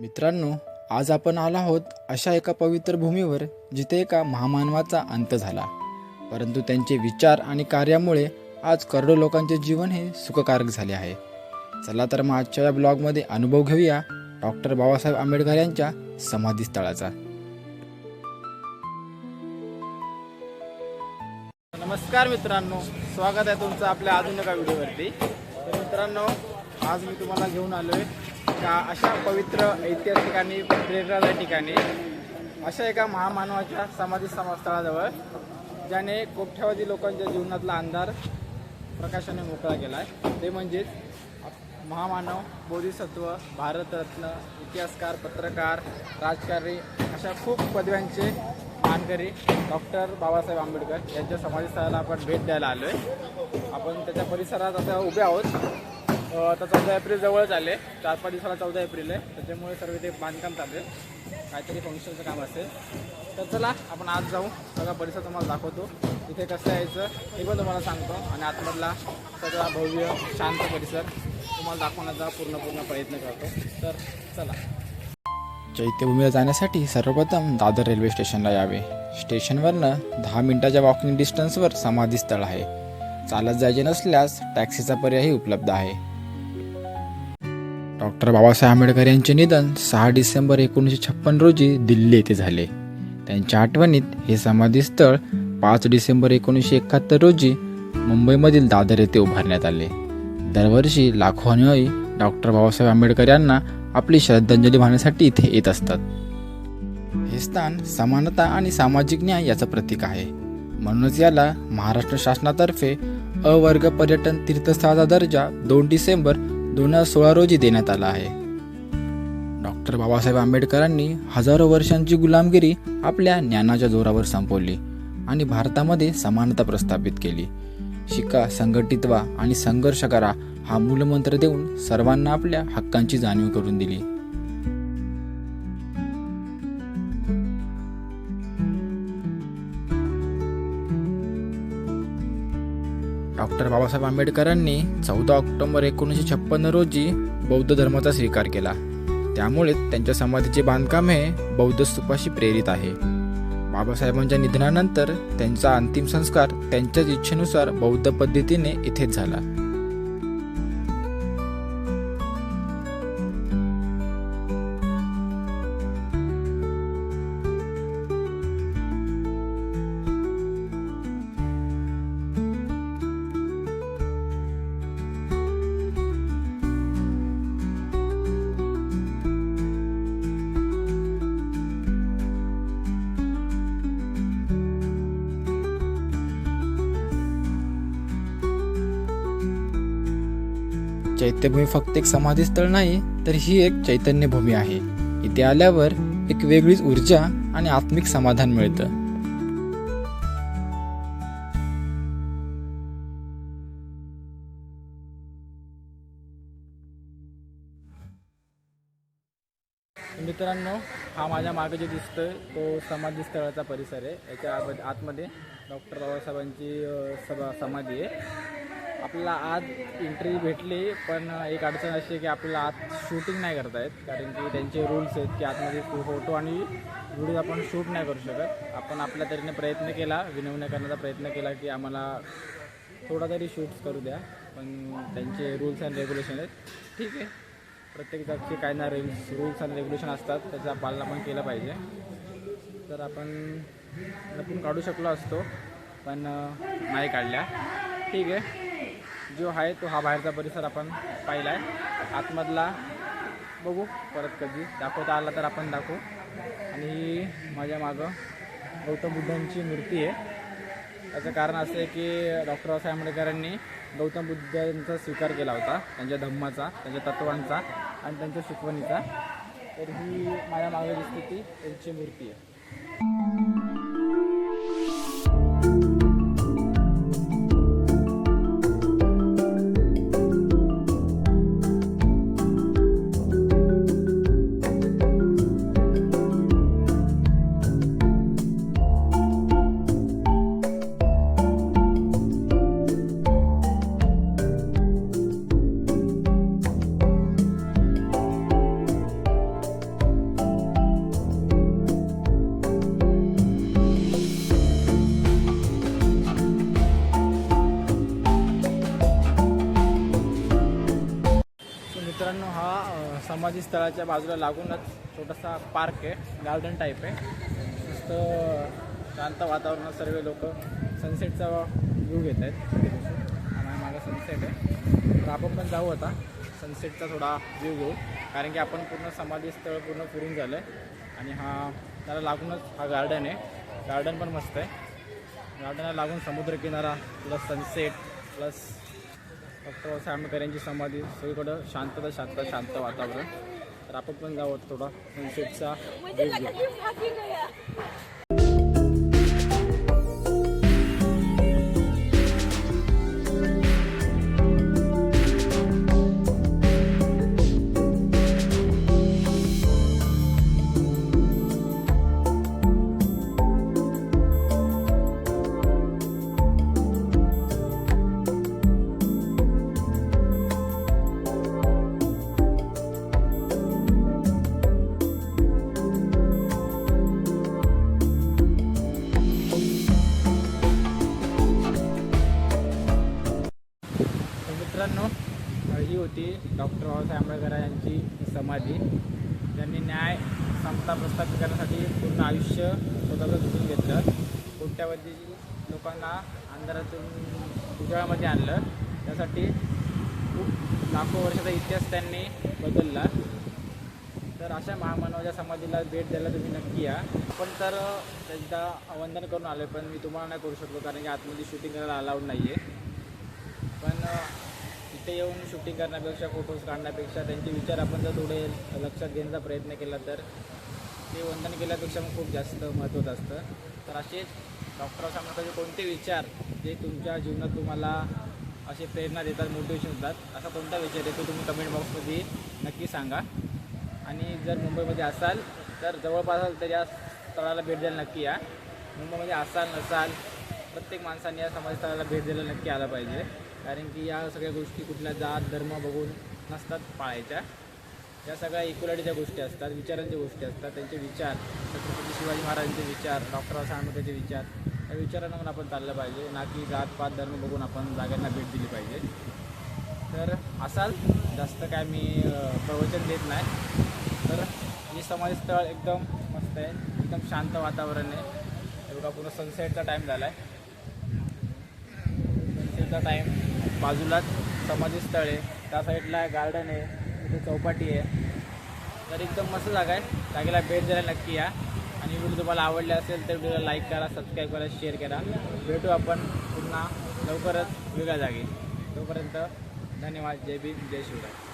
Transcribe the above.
मित्रांनो आज आपण आलो आहोत अशा एका पवित्र भूमीवर जिथे एका महामानवाचा अंत झाला. परंतु त्यांचे विचार आणि कार्यामुळे आज करोडो लोकांचे जीवन हे सुखकारक झाले आहे. चला तर मग आजच्या या ब्लॉगमध्ये अनुभव घेऊया डॉक्टर बाबासाहेब आंबेडकर यांच्या समाधीस्थळाचा. नमस्कार मित्रांनो स्वागत आहे तुमचं आपल्या अजून एका व्हिडिओवरती. तर मित्रांनो आज मी तुम्हाला घेऊन आलो आहे का अशा पवित्र ऐतिहासिक आणि प्रेरणादायी ठिकाणी अशा एका महामानवाच्या समाधी समस्थळाजवळ ज्याने कोट्यावधी लोकांच्या जीवनातला अंधार प्रकाशाने मोकळा केला आहे ते म्हणजेच महामानव बोधिसत्व भारतरत्न इतिहासकार पत्रकार राजकारणी अशा खूप पदव्यांचे मानकरी डॉक्टर बाबासाहेब आंबेडकर यांच्या समाधीस्थळाला आपण भेट द्यायला आलो आहे आपण त्याच्या परिसरात आता उभे आहोत. आता चौदा एप्रिल जवळच आले. चार पाच दिवसाला चौदा एप्रिल आहे. त्याच्यामुळे सर्व ते बांधकाम चालले काहीतरी फंक्शनचं काम असेल. तर चला आपण आज जाऊ. सगळा परिसर तुम्हाला दाखवतो. तिथे कसं यायचं हे पण तुम्हाला सांगतो. आणि आतमधला सगळा भव्य शांत परिसर तुम्हाला दाखवण्याचा पूर्ण पूर्ण प्रयत्न करतो. तर चला. चैत्यभूमीला जाण्यासाठी सर्वप्रथम दादर रेल्वे स्टेशनला यावे. स्टेशनवरनं दहा मिनिटाच्या वॉकिंग डिस्टन्सवर समाधी स्थळ आहे. चालत जायचे नसल्यास टॅक्सीचा पर्यायही उपलब्ध आहे. डॉक्टर बाबासाहेब आंबेडकर यांचे निधन सहा डिसेंबर एकोणीसशे छप्पन रोजी दिल्ली येथे झाले. त्यांच्या आठवणीत हे समाधीस्थळ पाच डिसेंबर एकोणीसशे एकाहत्तर रोजी मुंबईमधील दादर येथे उभारण्यात आले. दरवर्षी लाखो अनुयायी डॉक्टर बाबासाहेब आंबेडकर यांना आपली श्रद्धांजली वाहण्यासाठी इथे येत असतात. हे स्थान समानता आणि सामाजिक न्याय याचं प्रतीक आहे. म्हणूनच याला महाराष्ट्र शासनातर्फे अवर्ग पर्यटन तीर्थस्थळाचा दर्जा दोन डिसेंबर दोन हजार सोळा रोजी देण्यात आला आहे. डॉक्टर बाबासाहेब आंबेडकरांनी हजारो वर्षांची गुलामगिरी आपल्या ज्ञानाच्या जोरावर संपवली आणि भारतामध्ये समानता प्रस्थापित केली. शिका संघटित व्हा आणि संघर्ष करा हा मूलमंत्र देऊन सर्वांना आपल्या हक्कांची जाणीव करून दिली. डॉक्टर बाबासाहेब आंबेडकरांनी चौदा ऑक्टोबर एकोणीसशे छप्पन्न रोजी बौद्ध धर्माचा स्वीकार केला. त्यामुळे त्यांच्या समाधीचे बांधकाम हे बौद्ध स्तूपाशी प्रेरित आहे. बाबासाहेबांच्या निधनानंतर त्यांचा अंतिम संस्कार त्यांच्याच इच्छेनुसार बौद्ध पद्धतीने इथेच झाला. चैत्यभूमी फक्त एक समाधीस्थळ नाही तर ही एक चैतन्यभूमी आहे. इथे आल्यावर एक वेगळीच ऊर्जा आणि आत्मिक समाधान मिळतं. मित्रांनो हा माझ्या मागे जे दिसतोय तो समाधी स्थळाचा परिसर आहे. याच्या आतमध्ये डॉक्टर बाबासाहेबांची सभा समाधी आहे. आपल्याला आत एंट्री भेटली पण एक अडचण अशी आहे की आपल्याला आत शूटिंग नाही करता येत. कारण की त्यांचे रूल्स आहेत की आतमध्ये फोटो आणि व्हिडिओ आपण शूट नाही करू शकत. आपण आपल्या तऱ्हेने प्रयत्न केला विनवण्या करण्याचा प्रयत्न केला की आम्हाला थोडा तरी शूट्स करू द्या. पण त्यांचे रूल्स अँड रेग्युलेशन आहेत. ठीक आहे. प्रत्येक जागचे काही ना रेल्स रूल्स अँड रेग्युलेशन असतात. त्याचा पालन आपण केलं पाहिजे. तर आपण लपून काढू शकलो असतो. पण नाही काढल्या. ठीक आहे. जो आहे तो हा बाहेरचा परिसर आपण पाहिला आहे आतमधला बघू परत कधी दाखवता आला तर आपण दाखवू. आणि ही माझ्या मागं गौतम बुद्धांची मूर्ती आहे. त्याचं कारण असं आहे की डॉक्टर बाबासाहेब आंबेडकरांनी गौतम बुद्धांचा स्वीकार केला होता. त्यांच्या धम्माचा त्यांच्या तत्वांचा आणि त्यांच्या शिकवणीचा. तर ही माझ्या मागे दिसते ती त्यांची मूर्ती आहे. मित्रांनो हा समाधी स्थळाच्या बाजूला लागूनच छोटासा पार्क आहे गार्डन टाईप आहे. मस्त शांत वातावरणात सर्व लोक सनसेटचा व्ह्यू घेत आहेत. आणि माझा सनसेट आहे. तर आपण पण जाऊ आता सनसेटचा थोडा व्ह्यू घेऊ. कारण की आपण पूर्ण समाधी स्थळ पूर्ण फिरून झालं आहे आणि हा त्याला लागूनच हा गार्डन आहे. गार्डन पण मस्त आहे. गार्डनला लागून समुद्रकिनारा plus sunset plus doctor Babasaheb Ambedkar यांची समाधी सगळीकडं शांतता शांत शांत वातावरण. तर आपण पण जाऊ थोडा सनसेटचा डॉक्टर बाबासाहेब आंबेडकर यांची समाधी. त्यांनी न्याय समता प्रस्थापित करण्यासाठी पूर्ण आयुष्य स्वतःचं झुकून घेतलं. कोट्यावधी लोकांना अंधारातून उजाळामध्ये आणलं. त्यासाठी खूप लाखो वर्षाचा इतिहास त्यांनी बदलला. तर अशा महामानवाच्या समाधीला भेट द्यायला तुम्ही नक्की या. पण तर त्यांचा वंदन करून आलो पण मी तुम्हाला नाही करू शकलो कारण की आतमध्ये शूटिंग करायला अलाउड नाही आहे पण एकटे येऊन शूटिंग करण्यापेक्षा फोटोज काढण्यापेक्षा त्यांचे विचार आपण जर थोडे लक्षात घेण्याचा प्रयत्न केला तर ते वंदन केल्यापेक्षा मग खूप जास्त महत्त्वाचं असतं. तर असेच डॉक्टर आंबेडकरचे कोणते विचार जे तुमच्या जीवनात तुम्हाला असे प्रेरणा देतात मोटिवेशन देतात? असा कोणता विचार येतो तुम्ही कमेंट बॉक्समध्ये नक्की सांगा. आणि जर मुंबईमध्ये असाल तर जवळपास असाल तर या स्थळाला भेट द्यायला नक्की या. मुंबईमध्ये असाल नसाल प्रत्येक माणसाने या समाजस्थळाला भेट द्यायला नक्की आलं पाहिजे. कारण की या सगळ्या गोष्टी कुठल्या जात धर्म बघून नसतात पाळायच्या. या सगळ्या इक्वलिटीच्या गोष्टी असतात विचारांच्या गोष्टी असतात त्यांचे विचार छत्रपती शिवाजी महाराजांचे विचार डॉक्टर बाबासाहेब आंबेडकरचे विचार या विचारांना पण आपण चाललं पाहिजे. ना की जात पात धर्म बघून आपण जागांना भेट दिली पाहिजे. तर असाल जास्त काय मी प्रवचन देत नाही. तर हे समाजस्थळ एकदम मस्त आहे. एकदम शांत वातावरण आहे. एवढा बघा पूर्ण सनसेटचा टाईम झाला आहे सनसेटचा टाईम बाजूलाच समाधीस्थळ आहे त्या साईडला गार्डन आहे तिथे चौपाटी आहे. तर एकदम मस्त जागा आहे. जागेला भेट द्यायला नक्की या. आणि व्हिडिओ तुम्हाला आवडले असेल तर व्हिडिओला लाईक करा सबस्क्राईब करा शेअर करा. भेटू आपण पुन्हा लवकरच वेगळ्या जागी. तोपर्यंत धन्यवाद. जय भीम जय शिवराय.